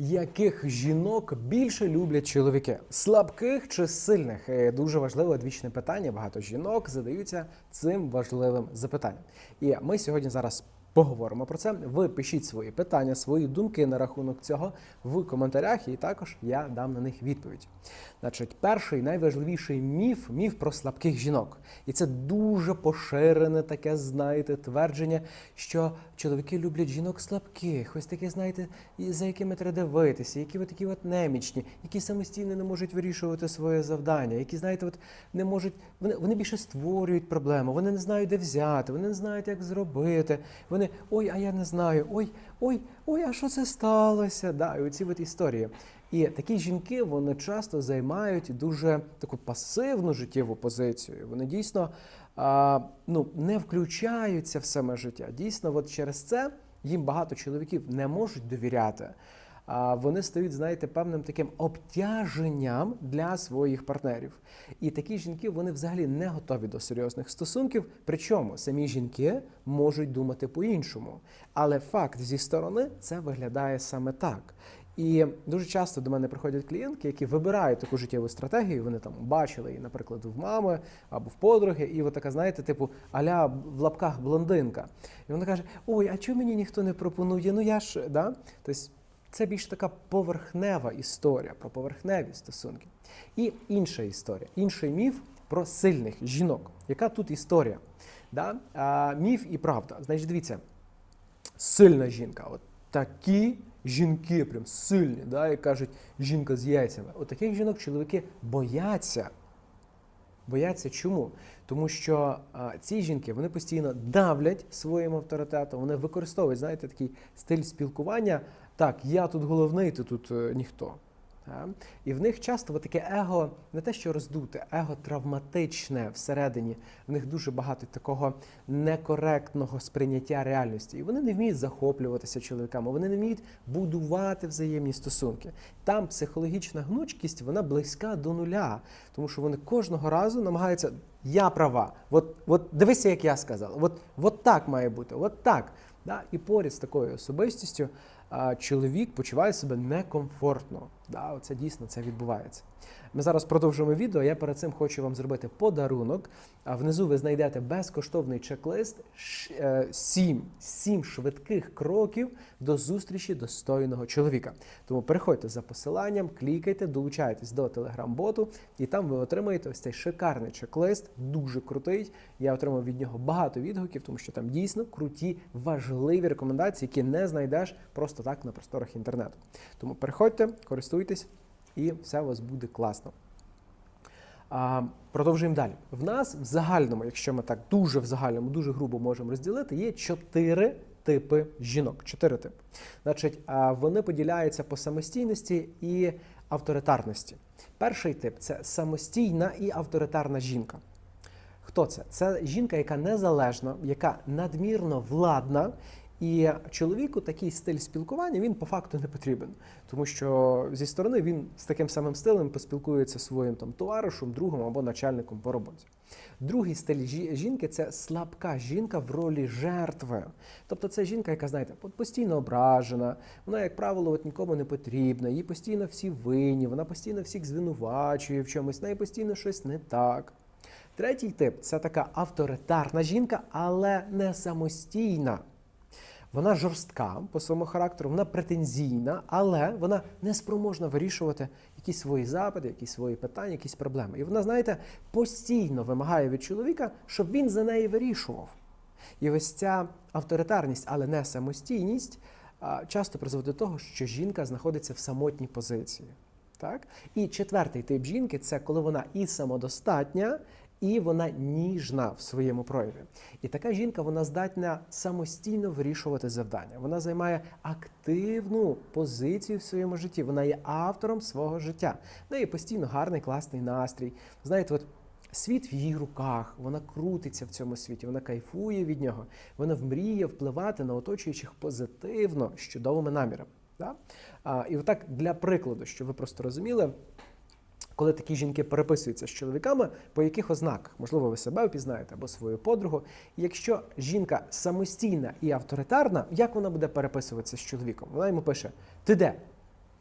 Яких жінок більше люблять чоловіки? Слабких чи сильних? Е, Дуже важливе одвічне питання. Багато жінок задаються цим важливим запитанням. І ми сьогодні зараз поговоримо про це. Ви пишіть свої питання, свої думки на рахунок цього в коментарях, і також я дам на них відповідь. Значить, перший найважливіший міф міф про слабких жінок. І це дуже поширене таке, знаєте, твердження, що чоловіки люблять жінок слабких, ось таке, знаєте, за якими треба дивитися, які от такі от немічні, які самостійно не можуть вирішувати своє завдання, які, знаєте, от не можуть, вони, вони більше створюють проблему, вони не знають, де взяти, вони не знають, як зробити. Вони ой, а я не знаю, ой, ой, ой, а що це сталося? Да, і оці от історії. І такі жінки вони часто займають дуже таку пасивну життєву позицію. Вони дійсно а, ну, не включаються в саме життя. Дійсно, от через це їм багато чоловіків не можуть довіряти. Вони стають, знаєте, певним таким обтяженням для своїх партнерів. І такі жінки вони взагалі не готові до серйозних стосунків. Причому самі жінки можуть думати по-іншому. Але факт зі сторони це виглядає саме так. І дуже часто до мене приходять клієнтки, які вибирають таку життєву стратегію. Вони там бачили її, наприклад, в мами або в подруги, і от така, знаєте, типу аля в лапках блондинка. І вона каже: Ой, а чому мені ніхто не пропонує? Ну я ж да. Тобто це більш така поверхнева історія про поверхневі стосунки. І інша історія, інший міф про сильних жінок. Яка тут історія? Да? А, міф і правда. Значить, дивіться, сильна жінка. От такі жінки, прям сильні, да, як кажуть, жінка з яйцями. От таких жінок чоловіки бояться. Бояться чому? Тому що а, ці жінки вони постійно давлять своїм авторитетом, вони використовують, знаєте, такий стиль спілкування. Так, я тут головний, ти тут е, ніхто. І в них часто таке его не те, що роздуте, его травматичне всередині. В них дуже багато такого некоректного сприйняття реальності. І вони не вміють захоплюватися чоловіками, вони не вміють будувати взаємні стосунки. Там психологічна гнучкість вона близька до нуля, тому що вони кожного разу намагаються. Я права, от, от дивися, як я сказала. От, от так має бути, от так. Да? І поряд з такою особистістю чоловік почуває себе некомфортно. Да? Оце дійсно це відбувається. Ми зараз продовжуємо відео. Я перед цим хочу вам зробити подарунок. А внизу ви знайдете безкоштовний чек-лист ш- е, сім, сім швидких кроків до зустрічі достойного чоловіка. Тому переходьте за посиланням, клікайте, долучайтесь до телеграм-боту, і там ви отримаєте ось цей шикарний чек-лист, дуже крутий. Я отримав від нього багато відгуків, тому що там дійсно круті, важливі рекомендації, які не знайдеш просто так на просторах інтернету. Тому переходьте, користуйтесь, і все у вас буде класно. А, продовжуємо далі. В нас в загальному, якщо ми так дуже в загальному, дуже грубо можемо розділити, є чотири типи жінок. Чотири типи. Значить, вони поділяються по самостійності і авторитарності. Перший тип це самостійна і авторитарна жінка. Хто це? Це жінка, яка незалежна, яка надмірно владна. І чоловіку такий стиль спілкування він по факту не потрібен, тому що зі сторони він з таким самим стилем поспілкується своїм там товаришем, другом або начальником по роботі. Другий стиль жінки це слабка жінка в ролі жертви. Тобто це жінка, яка, знаєте, постійно ображена, вона, як правило, от нікому не потрібна, їй постійно всі винні, вона постійно всіх звинувачує в чомусь, в неї постійно щось не так. Третій тип це така авторитарна жінка, але не самостійна. Вона жорстка по своєму характеру, вона претензійна, але вона не спроможна вирішувати якісь свої запити, якісь свої питання, якісь проблеми. І вона, знаєте, постійно вимагає від чоловіка, щоб він за неї вирішував. І ось ця авторитарність, але не самостійність, часто призводить до того, що жінка знаходиться в самотній позиції. Так? І четвертий тип жінки це коли вона і самодостатня, і вона ніжна в своєму прояві. І така жінка вона здатна самостійно вирішувати завдання. Вона займає активну позицію в своєму житті. Вона є автором свого життя. В неї постійно гарний, класний настрій. Знаєте, от світ в її руках, вона крутиться в цьому світі, вона кайфує від нього, вона вмріє впливати на оточуючих позитивно з чудовими намірами. Да? А, і отак для прикладу, щоб ви просто розуміли, коли такі жінки переписуються з чоловіками, по яких ознаках, можливо, ви себе впізнаєте або свою подругу. І якщо жінка самостійна і авторитарна, як вона буде переписуватися з чоловіком? Вона йому пише: Ти де?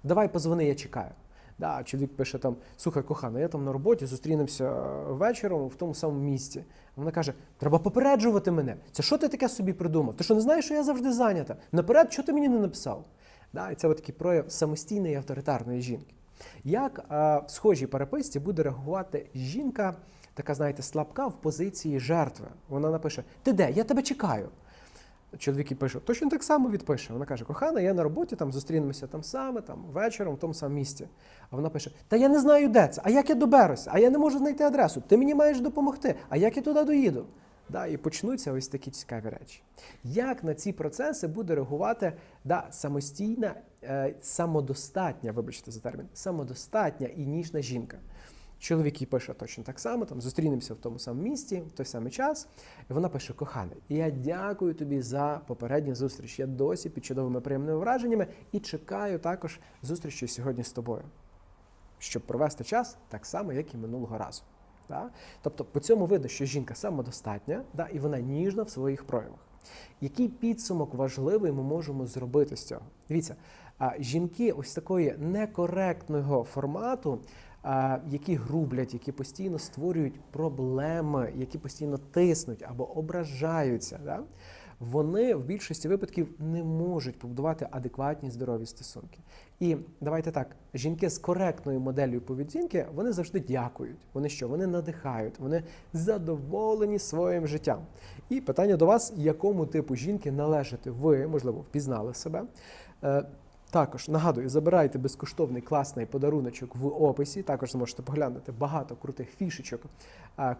Давай позвони, я чекаю. Да, чоловік пише там: слухай, кохана, я там на роботі, зустрінемося вечором в тому самому місці. Вона каже: треба попереджувати мене. Це що ти таке собі придумав? Ти що не знаєш, що я завжди зайнята? Наперед, що ти мені не написав? Да, і це от такий прояв самостійної авторитарної жінки. Як в схожій переписці буде реагувати жінка, така, знаєте, слабка в позиції жертви? Вона напише: Ти де? Я тебе чекаю. Чоловік і пише, точно так само відпише. Вона каже: кохана, я на роботі, там зустрінемося там саме, там вечором, в тому самому місці. А вона пише: Та я не знаю, де це, а як я доберуся, а я не можу знайти адресу. Ти мені маєш допомогти, а як я туди доїду? Да, і почнуться ось такі цікаві речі. Як на ці процеси буде реагувати да, самостійна, е, самодостатня, вибачте за термін, самодостатня і ніжна жінка? Чоловік їй пише точно так само, там зустрінемося в тому самому місці, в той самий час. І вона пише: коханий, я дякую тобі за попередню зустріч. Я досі під чудовими приємними враженнями і чекаю також зустрічі сьогодні з тобою, щоб провести час так само, як і минулого разу. Да? Тобто, по цьому видно, що жінка самодостатня, да, і вона ніжна в своїх проявах. Який підсумок важливий ми можемо зробити з цього? Дивіться, а, жінки ось такої некоректного формату, які грублять, які постійно створюють проблеми, які постійно тиснуть або ображаються, да? Вони в більшості випадків не можуть побудувати адекватні здорові стосунки. І давайте так, жінки з коректною моделлю поведінки вони завжди дякують. Вони що? Вони надихають, вони задоволені своїм життям. І питання до вас: якому типу жінки належите ви, можливо, впізнали себе. Е, також нагадую, забирайте безкоштовний класний подаруночок в описі. Також зможете поглянути багато крутих фішечок,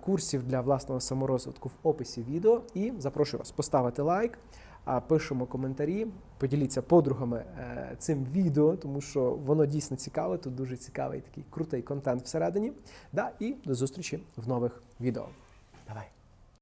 курсів для власного саморозвитку в описі відео. І запрошую вас поставити лайк, пишемо коментарі, поділіться подругами е, цим відео, тому що воно дійсно цікаве. Тут дуже цікавий такий крутий контент всередині. Да, і до зустрічі в нових відео. Давай.